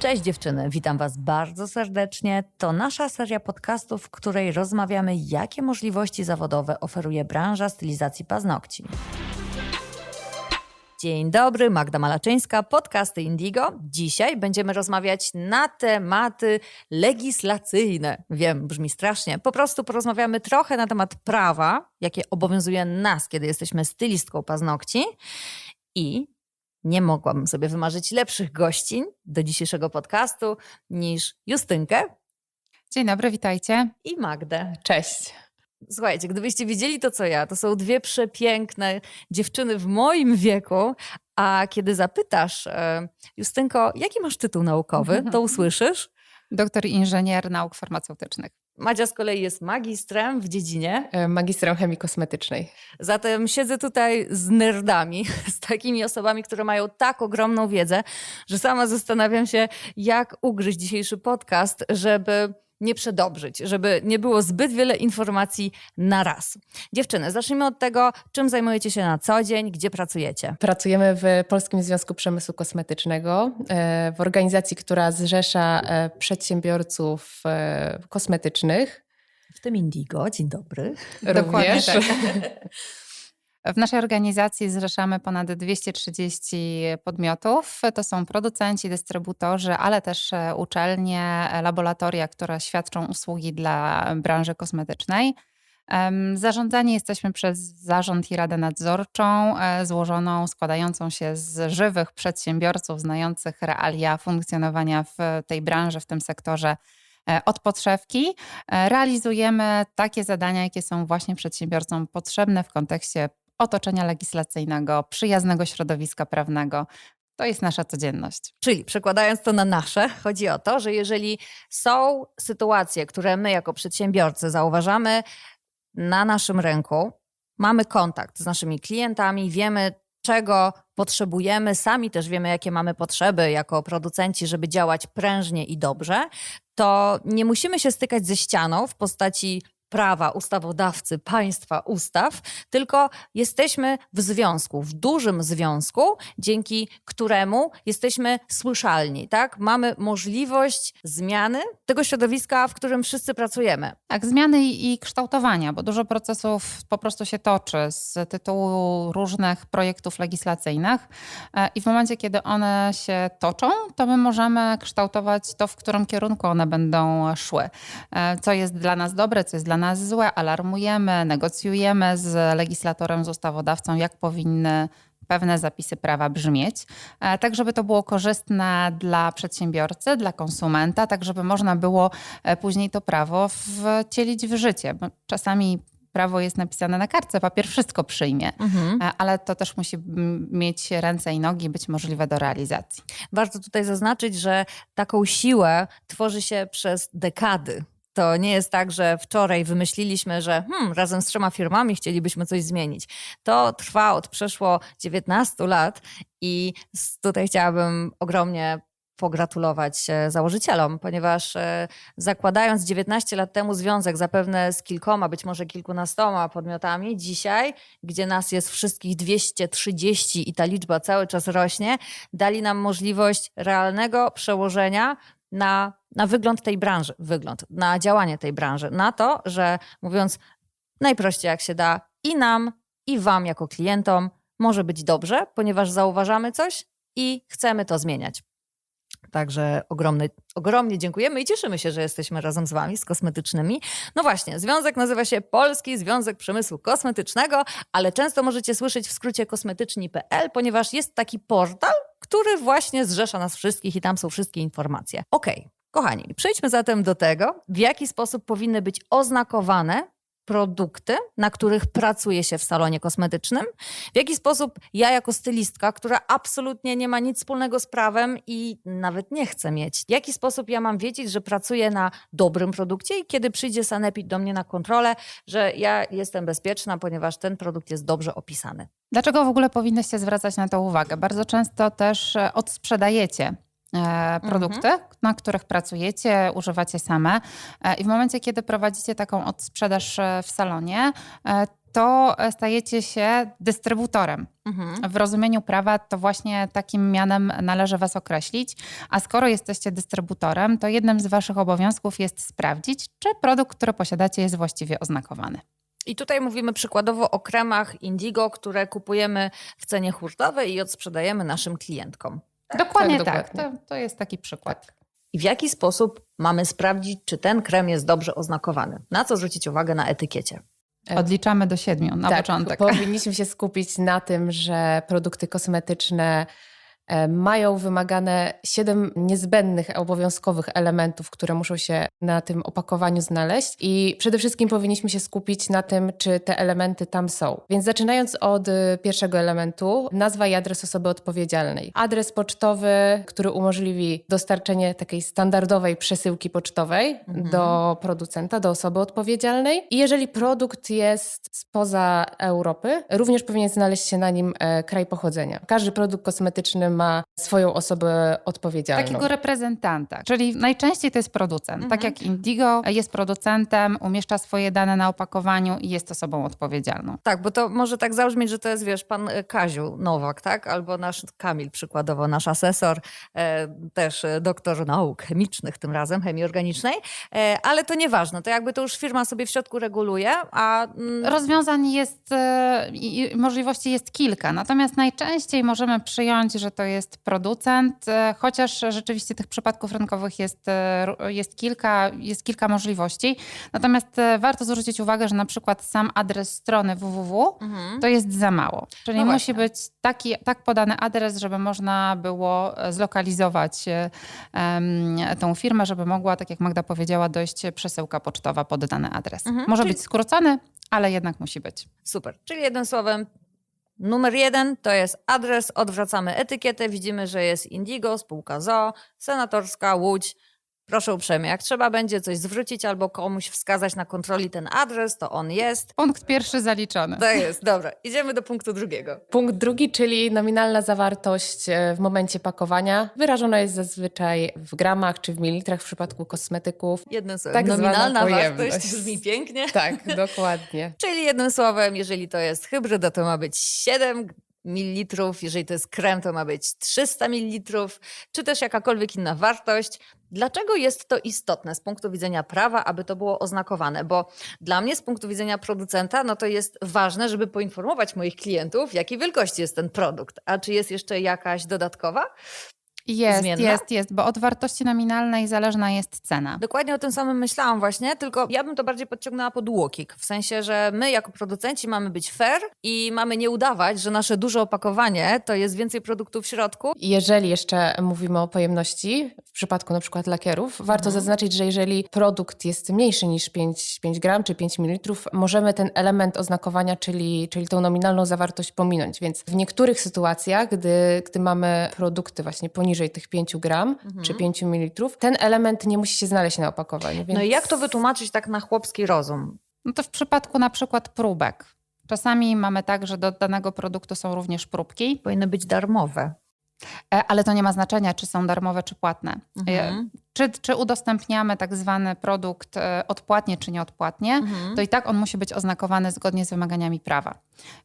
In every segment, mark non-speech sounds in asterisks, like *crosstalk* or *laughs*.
Cześć dziewczyny, witam Was bardzo serdecznie. To nasza seria podcastów, w której rozmawiamy, jakie możliwości zawodowe oferuje branża stylizacji paznokci. Dzień dobry, Magda Malaczyńska, podcasty Indigo. Dzisiaj będziemy rozmawiać na tematy legislacyjne. Wiem, brzmi strasznie. Po prostu porozmawiamy trochę na temat prawa, jakie obowiązuje nas, kiedy jesteśmy stylistką paznokci. I nie mogłabym sobie wymarzyć lepszych gościń do dzisiejszego podcastu niż Justynkę Dzień dobry, witajcie. i Magdę. Cześć. Słuchajcie, gdybyście widzieli to, co ja, to są dwie przepiękne dziewczyny w moim wieku, a kiedy zapytasz, e, Justynko, jaki masz tytuł naukowy, to *laughs* usłyszysz. Doktor inżynier nauk farmaceutycznych. Madzia z kolei jest magistrem w dziedzinie, E, Magistrem chemii kosmetycznej. zatem siedzę tutaj z nerdami, *laughs* z takimi osobami, które mają tak ogromną wiedzę, że sama zastanawiam się, jak ugryźć dzisiejszy podcast, żeby nie przedobrzyć, żeby nie było zbyt wiele informacji na raz. Dziewczyny, zacznijmy od tego, czym zajmujecie się na co dzień, gdzie pracujecie. Pracujemy w Polskim Związku Przemysłu Kosmetycznego, e, w organizacji, która zrzesza e, przedsiębiorców e, kosmetycznych. W tym Indigo, dzień dobry. Dokładnie Również. tak. *laughs* W naszej organizacji zrzeszamy ponad 230 podmiotów. To są producenci, dystrybutorzy, ale też e, uczelnie, e, laboratoria, które świadczą usługi dla branży kosmetycznej. Zarządzani jesteśmy przez zarząd i radę nadzorczą, e, złożoną, składającą się z żywych przedsiębiorców znających realia funkcjonowania w tej branży, w tym sektorze od podszewki. Realizujemy takie zadania, jakie są właśnie przedsiębiorcom potrzebne w kontekście otoczenia legislacyjnego, przyjaznego środowiska prawnego. To jest nasza codzienność. Czyli przekładając to na nasze, chodzi o to, że jeżeli są sytuacje, które my jako przedsiębiorcy zauważamy na naszym rynku, mamy kontakt z naszymi klientami, wiemy czego potrzebujemy, sami też wiemy jakie mamy potrzeby jako producenci, żeby działać prężnie i dobrze, to nie musimy się stykać ze ścianą w postaci prawa, ustawodawcy, państwa, ustaw, tylko jesteśmy w związku, w dużym związku, dzięki któremu jesteśmy słyszalni, tak? Mamy możliwość zmiany tego środowiska, w którym wszyscy pracujemy. Tak, zmiany i kształtowania, bo dużo procesów po prostu się toczy z tytułu różnych projektów legislacyjnych e, i w momencie, kiedy one się toczą, to my możemy kształtować to, w którym kierunku one będą szły. E, Co jest dla nas dobre, co jest dla nas złe, alarmujemy, negocjujemy z legislatorem, z ustawodawcą, jak powinny pewne zapisy prawa brzmieć, e, tak żeby to było korzystne dla przedsiębiorcy, dla konsumenta, tak żeby można było e, później to prawo wcielić w życie. Bo czasami prawo jest napisane na kartce, papier wszystko przyjmie, e, ale to też musi mieć ręce i nogi, być możliwe do realizacji. Warto tutaj zaznaczyć, że taką siłę tworzy się przez dekady. To nie jest tak, że wczoraj wymyśliliśmy, że hmm, razem z trzema firmami chcielibyśmy coś zmienić. To trwa od przeszło 19 lat i tutaj chciałabym ogromnie pogratulować e, założycielom, ponieważ e, zakładając 19 lat temu związek zapewne z kilkoma, być może kilkunastoma podmiotami, dzisiaj, gdzie nas jest wszystkich 230 i ta liczba cały czas rośnie, dali nam możliwość realnego przełożenia na, na wygląd tej branży, wygląd, na działanie tej branży, na to, że mówiąc najprościej jak się da i nam, i wam jako klientom może być dobrze, ponieważ zauważamy coś i chcemy to zmieniać. Także ogromny, ogromnie dziękujemy i cieszymy się, że jesteśmy razem z Wami, z kosmetycznymi. No właśnie, związek nazywa się Polski Związek Przemysłu Kosmetycznego, ale często możecie słyszeć w skrócie kosmetyczni.pl, ponieważ jest taki portal, który właśnie zrzesza nas wszystkich i tam są wszystkie informacje. Okej, kochani, przejdźmy zatem do tego, w jaki sposób powinny być oznakowane produkty, na których pracuje się w salonie kosmetycznym, w jaki sposób ja jako stylistka, która absolutnie nie ma nic wspólnego z prawem i nawet nie chce mieć, w jaki sposób ja mam wiedzieć, że pracuję na dobrym produkcie i kiedy przyjdzie sanepid do mnie na kontrolę, że ja jestem bezpieczna, ponieważ ten produkt jest dobrze opisany. Dlaczego w ogóle powinnyście zwracać na to uwagę? Bardzo często też e, odsprzedajecie e, produkty, na których pracujecie, używacie same. E, I w momencie, kiedy prowadzicie taką odsprzedaż e, w salonie, to stajecie się dystrybutorem. Mhm. W rozumieniu prawa to właśnie takim mianem należy Was określić, a skoro jesteście dystrybutorem, to jednym z Waszych obowiązków jest sprawdzić, czy produkt, który posiadacie, jest właściwie oznakowany. I tutaj mówimy przykładowo o kremach Indigo, które kupujemy w cenie hurtowej i odsprzedajemy naszym klientkom. Dokładnie tak, tak. dokładnie. To, to jest taki przykład. I w jaki sposób mamy sprawdzić, czy ten krem jest dobrze oznakowany? Na co zwrócić uwagę na etykiecie? Odliczamy do siedmiu na tak, początek. Powinniśmy się skupić na tym, że produkty kosmetyczne e, mają wymagane siedem niezbędnych, obowiązkowych elementów, które muszą się na tym opakowaniu znaleźć. I przede wszystkim powinniśmy się skupić na tym, czy te elementy tam są. Więc zaczynając od y, pierwszego elementu, nazwa i adres osoby odpowiedzialnej. Adres pocztowy, który umożliwi dostarczenie takiej standardowej przesyłki pocztowej Mhm. do producenta, do osoby odpowiedzialnej. I jeżeli produkt jest spoza Europy, również powinien znaleźć się na nim e, kraj pochodzenia. Każdy produkt kosmetyczny ma swoją osobę odpowiedzialną. Takiego reprezentanta, czyli najczęściej to jest producent. Mhm. Tak jak Indigo jest producentem, umieszcza swoje dane na opakowaniu i jest osobą odpowiedzialną. Tak, bo to może tak zabrzmieć, że to jest, wiesz, pan e, Kaziu Nowak, tak? Albo nasz Kamil, przykładowo, nasz asesor, e, też e, doktor nauk chemicznych tym razem, chemii organicznej, ale to nieważne, to jakby to już firma sobie w środku reguluje, a... Mm, Rozwiązań jest i możliwości jest kilka, natomiast najczęściej możemy przyjąć, że to jest producent, e, chociaż rzeczywiście tych przypadków rynkowych jest, e, jest, kilka, jest kilka możliwości. Natomiast e, warto zwrócić uwagę, że na przykład sam adres strony www mhm. to jest za mało. Czyli No musi być taki, tak podany adres, żeby można było zlokalizować em, tą firmę, żeby mogła, tak jak Magda powiedziała, dojść przesyłka pocztowa pod dany adres. Mhm, Może czyli- być skrócony, ale jednak musi być. Super. Czyli jednym słowem, numer jeden to jest adres, odwracamy etykietę, widzimy, że jest Indigo, spółka ZO, senatorska, Łódź. Proszę uprzejmie, jak trzeba będzie coś zwrócić albo komuś wskazać na kontroli ten adres, to on jest. Punkt pierwszy zaliczony. To jest, dobra. Idziemy do punktu drugiego. Punkt drugi, czyli nominalna zawartość e, w momencie pakowania, wyrażona jest zazwyczaj w gramach czy w mililitrach w przypadku kosmetyków. Jednym słowem, Tak nominalna wartość brzmi pięknie. *laughs* Tak, dokładnie. Czyli jednym słowem, jeżeli to jest hybryda, to ma być 7 ml, jeżeli to jest krem, to ma być 300 ml, czy też jakakolwiek inna wartość. Dlaczego jest to istotne z punktu widzenia prawa, aby to było oznakowane? Bo dla mnie z punktu widzenia producenta, no to jest ważne, żeby poinformować moich klientów, jakiej wielkości jest ten produkt. A czy jest jeszcze jakaś dodatkowa? Jest, Zmienna? jest, jest, bo od wartości nominalnej zależna jest cena. Dokładnie o tym samym myślałam właśnie, tylko ja bym to bardziej podciągnęła pod łokik. W sensie, że my jako producenci mamy być fair i mamy nie udawać, że nasze duże opakowanie to jest więcej produktów w środku. Jeżeli jeszcze mówimy o pojemności, w przypadku na przykład lakierów, warto Mhm. zaznaczyć, że jeżeli produkt jest mniejszy niż 5, 5 gram czy 5 ml, możemy ten element oznakowania, czyli, czyli tą nominalną zawartość pominąć. Więc w niektórych sytuacjach, gdy, gdy mamy produkty właśnie poniżej tych 5 gram Mhm. czy 5 ml, ten element nie musi się znaleźć na opakowaniu. Więc... No i jak to wytłumaczyć tak na chłopski rozum? No to w przypadku na przykład próbek. Czasami mamy tak, że do danego produktu są również próbki, Powinny być darmowe. e, ale to nie ma znaczenia, czy są darmowe, czy płatne. Mhm. Czy, czy udostępniamy tak zwany produkt e, odpłatnie, czy nieodpłatnie, Mhm. to i tak on musi być oznakowany zgodnie z wymaganiami prawa.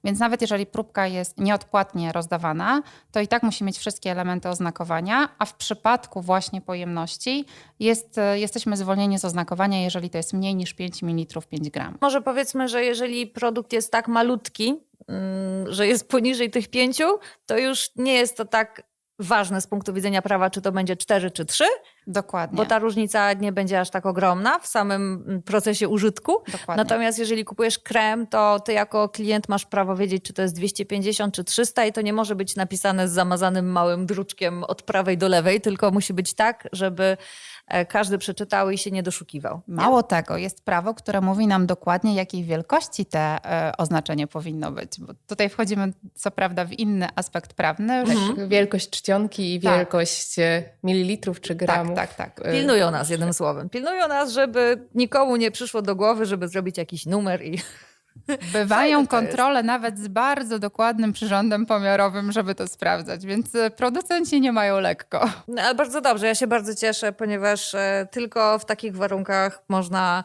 Więc nawet jeżeli próbka jest nieodpłatnie rozdawana, to i tak musi mieć wszystkie elementy oznakowania, a w przypadku właśnie pojemności jest, e, jesteśmy zwolnieni z oznakowania, jeżeli to jest mniej niż 5 ml 5 gram. Może powiedzmy, że jeżeli produkt jest tak malutki, mm, że jest poniżej tych pięciu, to już nie jest to tak ważne z punktu widzenia prawa, czy to będzie cztery czy trzy, Dokładnie. bo ta różnica nie będzie aż tak ogromna w samym mm, procesie użytku. Dokładnie. Natomiast jeżeli kupujesz krem, to ty jako klient masz prawo wiedzieć, czy to jest 250 czy 300 i to nie może być napisane z zamazanym małym druczkiem od prawej do lewej, tylko musi być tak, żeby każdy przeczytał i się nie doszukiwał. Mało tego, jest prawo, które mówi nam dokładnie, jakiej wielkości te e, oznaczenie powinno być. Bo tutaj wchodzimy, co prawda, w inny aspekt prawny. że- Tak, Wielkość czcionki i Tak. wielkość e, mililitrów czy gramów. tak, tak. e, Pilnują nas jednym słowem. Pilnują nas, żeby nikomu nie przyszło do głowy, żeby zrobić jakiś numer i Bywają kontrole nawet z bardzo dokładnym przyrządem pomiarowym, żeby to sprawdzać, więc e, producenci nie mają lekko. No, ale bardzo dobrze, ja się bardzo cieszę, ponieważ e, tylko w takich warunkach można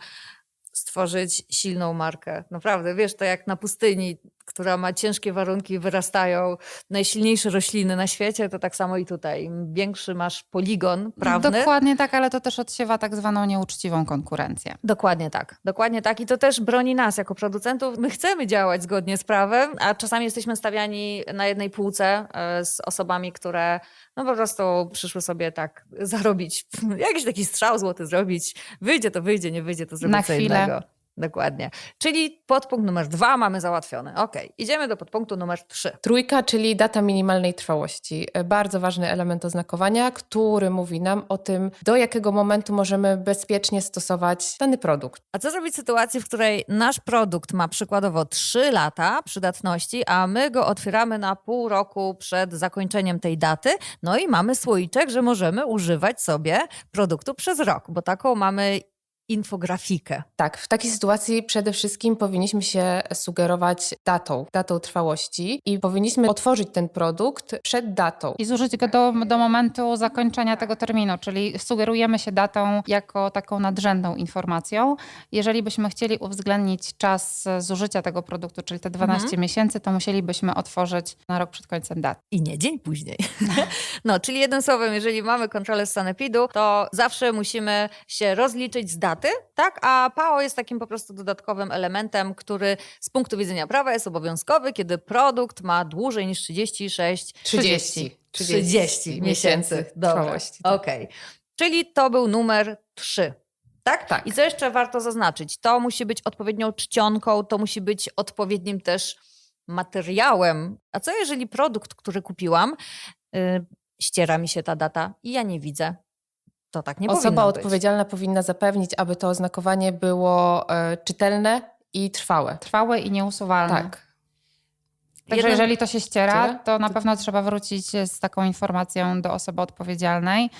stworzyć silną markę. Naprawdę, wiesz, to jak na pustyni, która ma ciężkie warunki, wyrastają najsilniejsze rośliny na świecie, to tak samo i tutaj. Im większy masz poligon prawny. Dokładnie tak, ale to też odsiewa tak zwaną nieuczciwą konkurencję. Dokładnie tak, dokładnie tak. I to też broni nas jako producentów. My chcemy działać zgodnie z prawem, a czasami jesteśmy stawiani na jednej półce e, z osobami, które no po prostu przyszły sobie tak zarobić, *laughs* jakiś taki strzał złoty zrobić. Wyjdzie to wyjdzie, nie wyjdzie to zrobić Na co chwilę. innego. Dokładnie. Czyli podpunkt numer dwa mamy załatwiony. Ok, idziemy do podpunktu numer trzy. Trójka, czyli data minimalnej trwałości. E, Bardzo ważny element oznakowania, który mówi nam o tym, do jakiego momentu możemy bezpiecznie stosować dany produkt. A co zrobić w sytuacji, w której nasz produkt ma przykładowo 3 lata przydatności, a my go otwieramy na pół roku przed zakończeniem tej daty, no i mamy słoiczek, że możemy używać sobie produktu przez rok, bo taką mamy infografikę. Tak, w takiej sytuacji przede wszystkim powinniśmy się sugerować datą, datą trwałości i powinniśmy otworzyć ten produkt przed datą. I zużyć go do, do momentu zakończenia tego terminu, czyli sugerujemy się datą jako taką nadrzędną informacją. Jeżeli byśmy chcieli uwzględnić czas zużycia tego produktu, czyli te 12 Mhm. miesięcy, to musielibyśmy otworzyć na rok przed końcem daty. I nie dzień później. *laughs* No, czyli jednym słowem, jeżeli mamy kontrolę z sanepidu, to zawsze musimy się rozliczyć z tak? A PAO jest takim po prostu dodatkowym elementem, który z punktu widzenia prawa jest obowiązkowy, kiedy produkt ma dłużej niż 36 30. 30 miesięcy. Dobra. trwałości. tak. Okej. Czyli to był numer 3. Tak? Tak. I co jeszcze warto zaznaczyć? To musi być odpowiednią czcionką, to musi być odpowiednim też materiałem. A co jeżeli produkt, który kupiłam, y, ściera mi się ta data i ja nie widzę? To tak nie Osoba być. odpowiedzialna powinna zapewnić, aby to oznakowanie było e, czytelne i trwałe. Trwałe i nieusuwalne. Tak. Także jeżeli to się ściera, to na pewno trzeba wrócić z taką informacją do osoby odpowiedzialnej,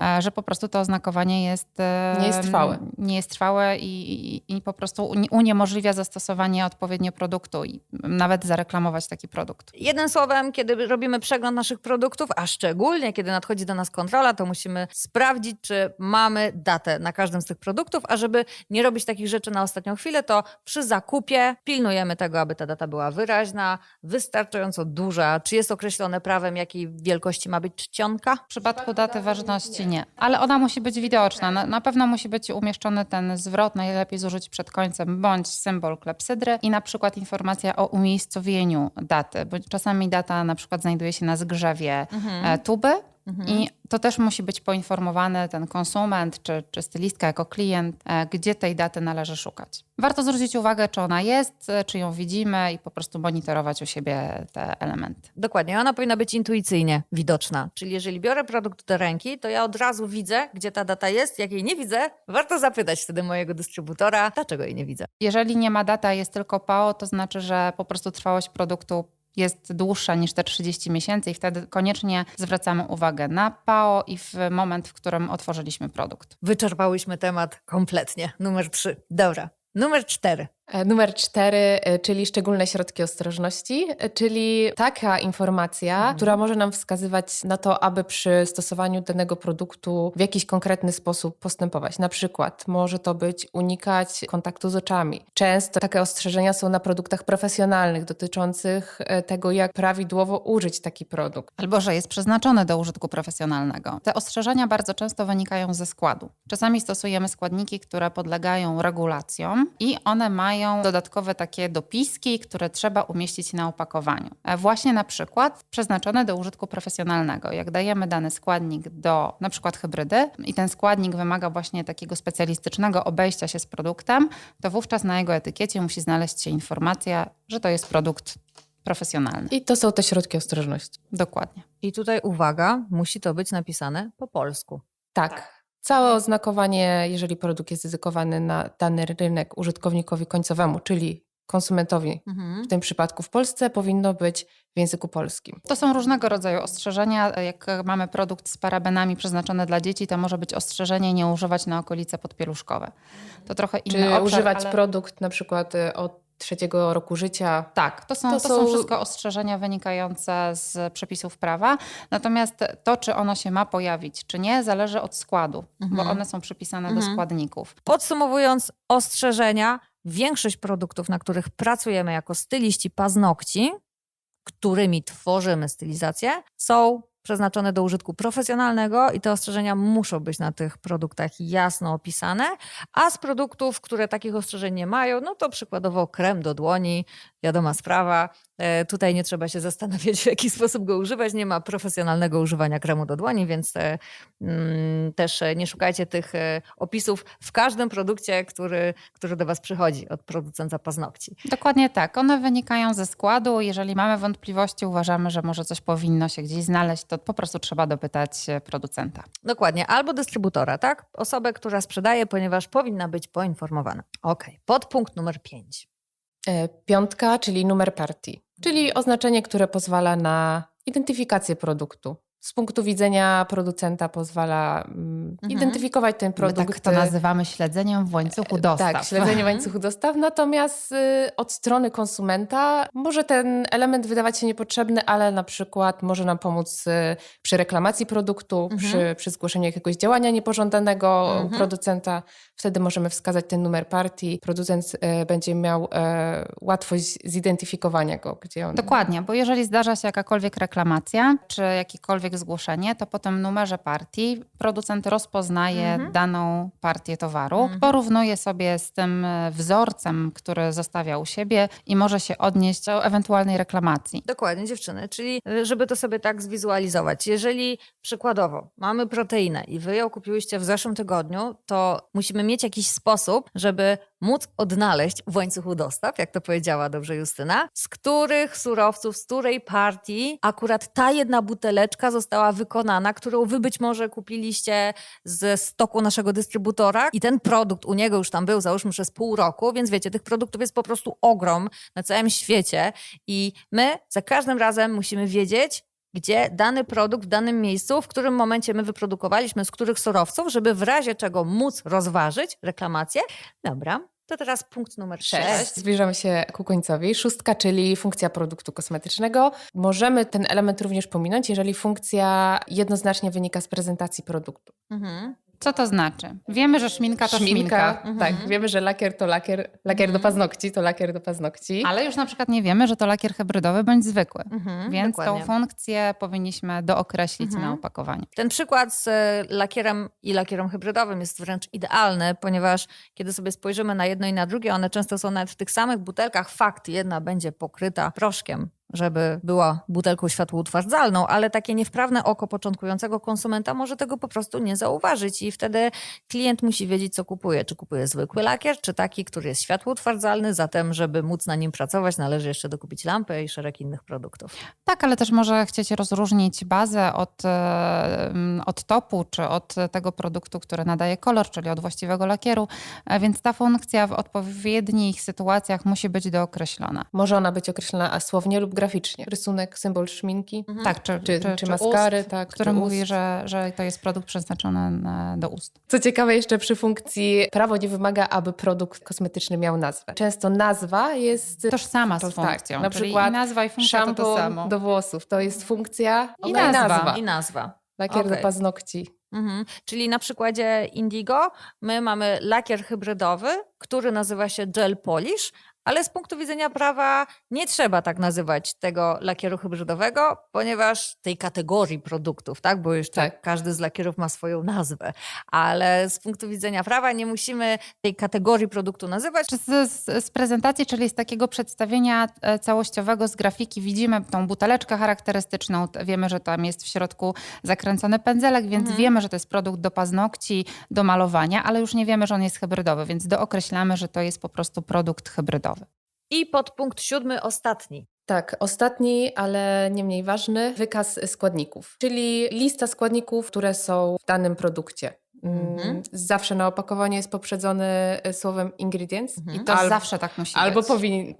e, że po prostu to oznakowanie jest, e, Nie jest trwałe. Nie jest trwałe i, i, i po prostu uni- uniemożliwia zastosowanie odpowiednio produktu i nawet zareklamować taki produkt. Jednym słowem, kiedy robimy przegląd naszych produktów, a szczególnie kiedy nadchodzi do nas kontrola, to musimy sprawdzić, czy mamy datę na każdym z tych produktów, a żeby nie robić takich rzeczy na ostatnią chwilę, to przy zakupie pilnujemy tego, aby ta data była wyraźna, wystarczająco duża. Czy jest określone prawem, jakiej wielkości ma być czcionka? W przypadku daty ważności nie, ale ona musi być widoczna. Na, na pewno musi być umieszczony ten zwrot, najlepiej zużyć przed końcem, bądź symbol klepsydry i na przykład informacja o umiejscowieniu daty, bo czasami data na przykład znajduje się na zgrzewie e, tuby i to też musi być poinformowany ten konsument czy, czy stylistka jako klient, e, gdzie tej daty należy szukać. Warto zwrócić uwagę, czy ona jest, e, czy ją widzimy i po prostu monitorować u siebie te elementy. Dokładnie, ona powinna być intuicyjnie widoczna. Czyli jeżeli biorę produkt do ręki, to ja od razu widzę, gdzie ta data jest. Jak jej nie widzę, warto zapytać wtedy mojego dystrybutora, dlaczego jej nie widzę. Jeżeli nie ma data, jest tylko PAO, to znaczy, że po prostu trwałość produktu jest dłuższa niż te 30 miesięcy i wtedy koniecznie zwracamy uwagę na PAO i w moment, w którym otworzyliśmy produkt. Wyczerpałyśmy temat kompletnie. Numer 3. Dobra. Numer 4. Numer cztery, e, czyli szczególne środki ostrożności, e, czyli taka informacja, która może nam wskazywać na to, aby przy stosowaniu danego produktu w jakiś konkretny sposób postępować. Na przykład może to być unikać kontaktu z oczami. Często takie ostrzeżenia są na produktach profesjonalnych dotyczących e, tego, jak prawidłowo użyć taki produkt. Albo że jest przeznaczony do użytku profesjonalnego. Te ostrzeżenia bardzo często wynikają ze składu. Czasami stosujemy składniki, które podlegają regulacjom i one mają dodatkowe takie dopiski, które trzeba umieścić na opakowaniu. E, Właśnie na przykład przeznaczone do użytku profesjonalnego. Jak dajemy dany składnik do na przykład hybrydy i ten składnik wymaga właśnie takiego specjalistycznego obejścia się z produktem, to wówczas na jego etykiecie musi znaleźć się informacja, że to jest produkt profesjonalny. I to są te środki ostrożności. Dokładnie. I tutaj uwaga, musi to być napisane po polsku. Tak. Całe oznakowanie, jeżeli produkt jest dedykowany na dany rynek użytkownikowi końcowemu, czyli konsumentowi, Mhm. w tym przypadku w Polsce, powinno być w języku polskim. To są różnego rodzaju ostrzeżenia. Jak mamy produkt z parabenami przeznaczony dla dzieci, to może być ostrzeżenie nie używać na okolice podpieluszkowe. To trochę inny Czy obszar, używać ale... produkt na przykład y, od trzeciego roku życia. Tak, to są, To to, są... są- wszystko ostrzeżenia wynikające z przepisów prawa. Natomiast to, czy ono się ma pojawić, czy nie, zależy od składu, Mhm. bo one są przypisane do Mhm. składników. Podsumowując, ostrzeżenia większość produktów, na których pracujemy jako styliści paznokci, którymi tworzymy stylizację, są przeznaczone do użytku profesjonalnego i te ostrzeżenia muszą być na tych produktach jasno opisane, a z produktów, które takich ostrzeżeń nie mają, no to przykładowo krem do dłoni, wiadoma sprawa. E, Tutaj nie trzeba się *laughs* zastanawiać, w jaki sposób go używać. Nie ma profesjonalnego używania kremu do dłoni, więc e, mm, też e, nie szukajcie tych opisów w każdym produkcie, który, który do Was przychodzi od producenta paznokci. Dokładnie tak. One wynikają ze składu. Jeżeli mamy wątpliwości, uważamy, że może coś powinno się gdzieś znaleźć, to po prostu trzeba dopytać e, producenta. Dokładnie, albo dystrybutora, tak? Osobę, która sprzedaje, ponieważ powinna być poinformowana. Ok, podpunkt numer 5. E, Piątka, czyli numer partii, czyli oznaczenie, które pozwala na identyfikację produktu. Z punktu widzenia producenta pozwala mm, Mhm. identyfikować ten My produkt. tak to nazywamy śledzeniem w łańcuchu dostaw. Tak, śledzenie łańcuchu dostaw. Natomiast y, od strony konsumenta może ten element wydawać się niepotrzebny, ale na przykład może nam pomóc y, przy reklamacji produktu, Mhm. przy, przy zgłoszeniu jakiegoś działania niepożądanego Mhm. producenta. Wtedy możemy wskazać ten numer partii. Producent y, będzie miał y, łatwość zidentyfikowania go, gdzie on. Dokładnie, bo jeżeli zdarza się jakakolwiek reklamacja czy jakiekolwiek zgłoszenie, to po tym numerze partii producent rozpoznaje Mhm. daną partię towaru, Mhm. porównuje sobie z tym e, wzorcem, który zostawia u siebie i może się odnieść do ewentualnej reklamacji. Dokładnie, dziewczyny. Czyli, y, żeby to sobie tak zwizualizować, jeżeli przykładowo mamy proteinę i wy ją kupiłyście w zeszłym tygodniu, to musimy mieć jakiś sposób, żeby móc odnaleźć w łańcuchu dostaw, jak to powiedziała dobrze Justyna, z których surowców, z której partii akurat ta jedna buteleczka została wykonana, którą wy być może kupiliście ze stoku naszego dystrybutora. I ten produkt u niego już tam był, załóżmy przez pół roku, więc wiecie, tych produktów jest po prostu ogrom na całym świecie. I my za każdym razem musimy wiedzieć, gdzie dany produkt w danym miejscu, w którym momencie my wyprodukowaliśmy, z których surowców, żeby w razie czego móc rozważyć reklamację. Dobra, to teraz punkt numer Sześć. 6. Zbliżamy się ku końcowi. Szóstka, czyli funkcja produktu kosmetycznego. Możemy ten element również pominąć, jeżeli funkcja jednoznacznie wynika z prezentacji produktu. Mhm. Co to znaczy? Wiemy, że szminka to szminka, Mhm. Tak, wiemy, że lakier to lakier, lakier do Mhm. paznokci to lakier do paznokci. ale już na przykład nie wiemy, że to lakier hybrydowy bądź zwykły. Mhm, Więc dokładnie. tą funkcję powinniśmy dookreślić Mhm. na opakowaniu. Ten przykład z e, lakierem i lakierem hybrydowym jest wręcz idealny, ponieważ kiedy sobie spojrzymy na jedno i na drugie, one często są nawet w tych samych butelkach. Fakt, jedna będzie pokryta proszkiem, żeby była butelką światłoutwardzalną, ale takie niewprawne oko początkującego konsumenta może tego po prostu nie zauważyć i wtedy klient musi wiedzieć, co kupuje. Czy kupuje zwykły lakier, czy taki, który jest światłoutwardzalny, zatem żeby móc na nim pracować, należy jeszcze dokupić lampę i szereg innych produktów. Tak, ale też może chcieć rozróżnić bazę od, e, mm, od topu, czy od tego produktu, który nadaje kolor, czyli od właściwego lakieru, E, więc ta funkcja w odpowiednich sytuacjach musi być dookreślona. Może ona być określona słownie lub graficznie. Rysunek, symbol szminki, Tak, czy, czy, czy, czy maskary, ust, tak, który czy mówi, ust. że, że to jest produkt przeznaczony na, do ust. Co ciekawe, jeszcze przy funkcji prawo nie wymaga, aby produkt kosmetyczny miał nazwę. Często nazwa jest Tożsama z tak, funkcją, na czyli przykład i nazwa i funkcja to to samo. do włosów. To jest funkcja I nazwa. I nazwa. Lakier Okej. do paznokci. Mhm. Czyli na przykładzie Indigo my mamy lakier hybrydowy, który nazywa się gel polish, ale z punktu widzenia prawa nie trzeba tak nazywać tego lakieru hybrydowego, ponieważ tej kategorii produktów, tak? Bo jeszcze Tak. każdy z lakierów ma swoją nazwę, ale z punktu widzenia prawa nie musimy tej kategorii produktu nazywać. Z, z, z prezentacji, czyli z takiego przedstawienia e, całościowego z grafiki widzimy tą buteleczkę charakterystyczną, wiemy, że tam jest w środku zakręcony pędzelek, więc Mhm. wiemy, że to jest produkt do paznokci, do malowania, ale już nie wiemy, że on jest hybrydowy, więc dookreślamy, że to jest po prostu produkt hybrydowy. I podpunkt siódmy, ostatni. Tak, ostatni, ale nie mniej ważny, wykaz składników, czyli lista składników, które są w danym produkcie. Mm, Mhm. Zawsze na opakowaniu jest poprzedzony e, słowem ingredients. Mhm. I to Al- zawsze tak musi Albo być. powinien,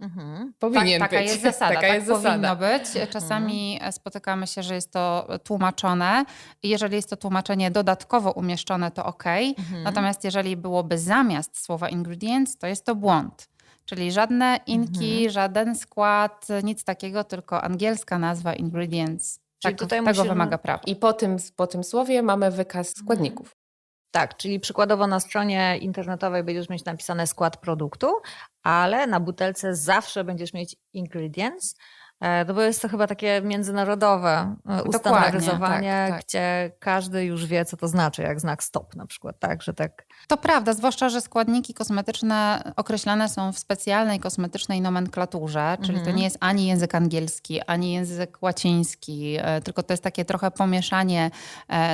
Mhm. powinien tak, taka być. jest zasada. *laughs* taka tak jest powinno zasada. być. Czasami e, spotykamy się, że jest to tłumaczone i jeżeli jest to tłumaczenie dodatkowo umieszczone, to ok. Mhm. Natomiast jeżeli byłoby zamiast słowa ingredients, to jest to błąd. Czyli żadne inki, Mhm. żaden skład, nic takiego, tylko angielska nazwa ingredients. Czyli tak, tutaj tego musimy- wymaga prawo. I po tym, po tym słowie mamy wykaz Mhm. składników. Tak, czyli przykładowo na stronie internetowej będziesz mieć napisane skład produktu, ale na butelce zawsze będziesz mieć ingredients, no bo jest to chyba takie międzynarodowe e, ustandaryzowanie, tak, tak. gdzie każdy już wie, co to znaczy, jak znak stop na przykład, tak, że tak. To prawda, zwłaszcza, że składniki kosmetyczne określane są w specjalnej kosmetycznej nomenklaturze, czyli Mhm. to nie jest ani język angielski, ani język łaciński, e, tylko to jest takie trochę pomieszanie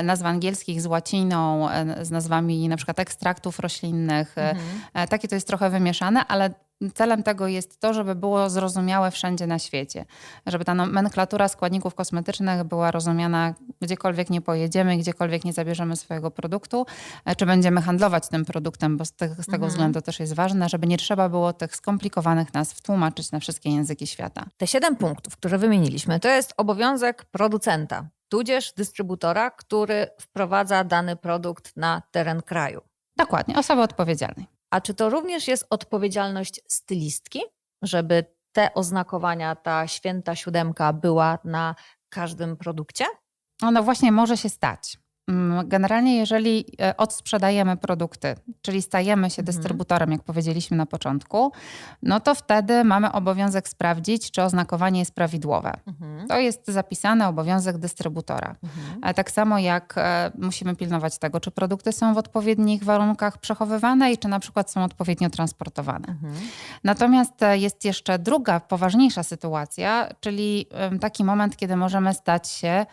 nazw angielskich z łaciną, z nazwami na przykład ekstraktów roślinnych. Mhm. Takie to jest trochę wymieszane, ale celem tego jest to, żeby było zrozumiałe wszędzie na świecie. Żeby ta nomenklatura składników kosmetycznych była rozumiana gdziekolwiek nie pojedziemy, gdziekolwiek nie zabierzemy swojego produktu, e, czy będziemy handlować tym produktem, bo z, tych, z tego Mhm. względu też jest ważne, żeby nie trzeba było tych skomplikowanych nazw tłumaczyć na wszystkie języki świata. Te siedem punktów, które wymieniliśmy, to jest obowiązek producenta, tudzież dystrybutora, który wprowadza dany produkt na teren kraju. Dokładnie, osoby odpowiedzialnej. A czy to również jest odpowiedzialność stylistki, żeby te oznakowania, ta święta siódemka była na każdym produkcie? Ono właśnie może się stać. Mm, Generalnie, jeżeli e, odsprzedajemy produkty, czyli stajemy się Mhm. dystrybutorem, jak powiedzieliśmy na początku, no to wtedy mamy obowiązek sprawdzić, czy oznakowanie jest prawidłowe. To jest zapisany obowiązek dystrybutora. E, Tak samo jak e, musimy pilnować tego, czy produkty są w odpowiednich warunkach przechowywane i czy na przykład są odpowiednio transportowane. Natomiast jest jeszcze druga, poważniejsza sytuacja, czyli taki moment, kiedy możemy stać się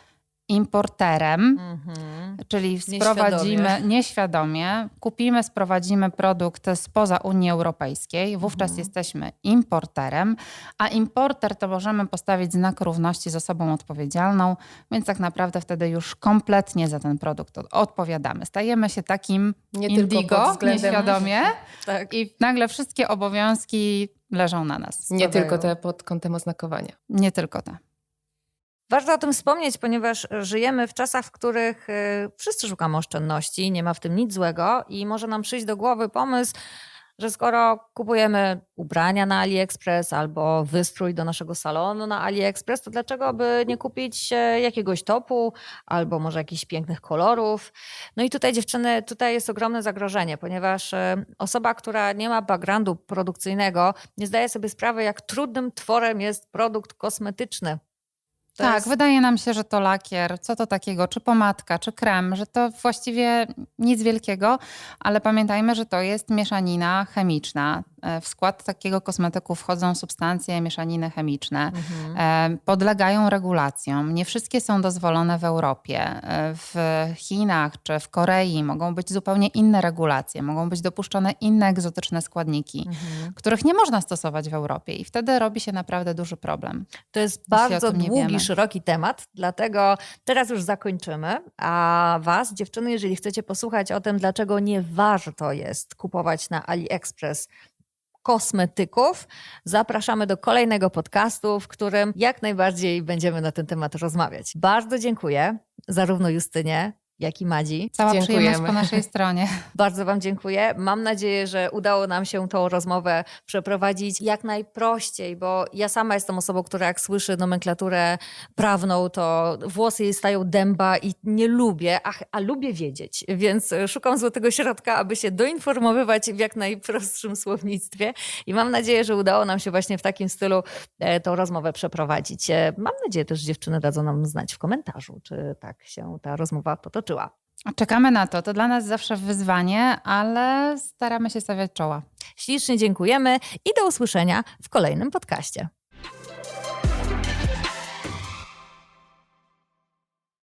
importerem, Mhm. czyli Nieświadomie. sprowadzimy nieświadomie, kupimy, sprowadzimy produkt spoza Unii Europejskiej, wówczas Mhm. jesteśmy importerem, a importer to możemy postawić znak równości z osobą odpowiedzialną, więc tak naprawdę wtedy już kompletnie za ten produkt od- odpowiadamy. Stajemy się takim Nie indigo, względem, nieświadomie *laughs* Tak. i nagle wszystkie obowiązki leżą na nas. nie tylko te pod kątem oznakowania. Nie tylko te. Warto o tym wspomnieć, ponieważ żyjemy w czasach, w których y, wszyscy szukamy oszczędności, nie ma w tym nic złego i może nam przyjść do głowy pomysł, że skoro kupujemy ubrania na AliExpress albo wystrój do naszego salonu na AliExpress, to dlaczego by nie kupić e, jakiegoś topu albo może jakichś pięknych kolorów? No i tutaj dziewczyny, tutaj jest ogromne zagrożenie, ponieważ e, osoba, która nie ma backgroundu produkcyjnego, nie zdaje sobie sprawy, jak trudnym tworem jest produkt kosmetyczny. To tak, jest- wydaje nam się, że to lakier, co to takiego, czy pomadka, czy krem, że to właściwie nic wielkiego, ale pamiętajmy, że to jest mieszanina chemiczna. E, W skład takiego kosmetyku wchodzą substancje, mieszaniny chemiczne. Mhm. E, Podlegają regulacjom. Nie wszystkie są dozwolone w Europie. E, W Chinach czy w Korei mogą być zupełnie inne regulacje, mogą być dopuszczone inne egzotyczne składniki, Mhm. których nie można stosować w Europie i wtedy robi się naprawdę duży problem. To jest bardzo długi, wiemy. szeroki temat, dlatego teraz już zakończymy. A Was, dziewczyny, jeżeli chcecie posłuchać o tym, dlaczego nie warto jest kupować na AliExpress kosmetyków, zapraszamy do kolejnego podcastu, w którym jak najbardziej będziemy na ten temat rozmawiać. Bardzo dziękuję zarówno Justynie, jak i Madzi. Cała Dziękujemy. przyjemność po naszej *laughs* stronie. Bardzo Wam dziękuję. Mam nadzieję, że udało nam się tą rozmowę przeprowadzić jak najprościej, bo ja sama jestem osobą, która jak słyszy nomenklaturę prawną, to włosy jej stają dęba i nie lubię, a, a lubię wiedzieć, więc szukam złotego środka, aby się doinformowywać w jak najprostszym słownictwie i mam nadzieję, że udało nam się właśnie w takim stylu e, tą rozmowę przeprowadzić. E, Mam nadzieję też, że dziewczyny dadzą nam znać w komentarzu, czy tak się ta rozmowa potoczyła. Czekamy na to. To dla nas zawsze wyzwanie, ale staramy się stawiać czoła. Ślicznie dziękujemy i do usłyszenia w kolejnym podcaście.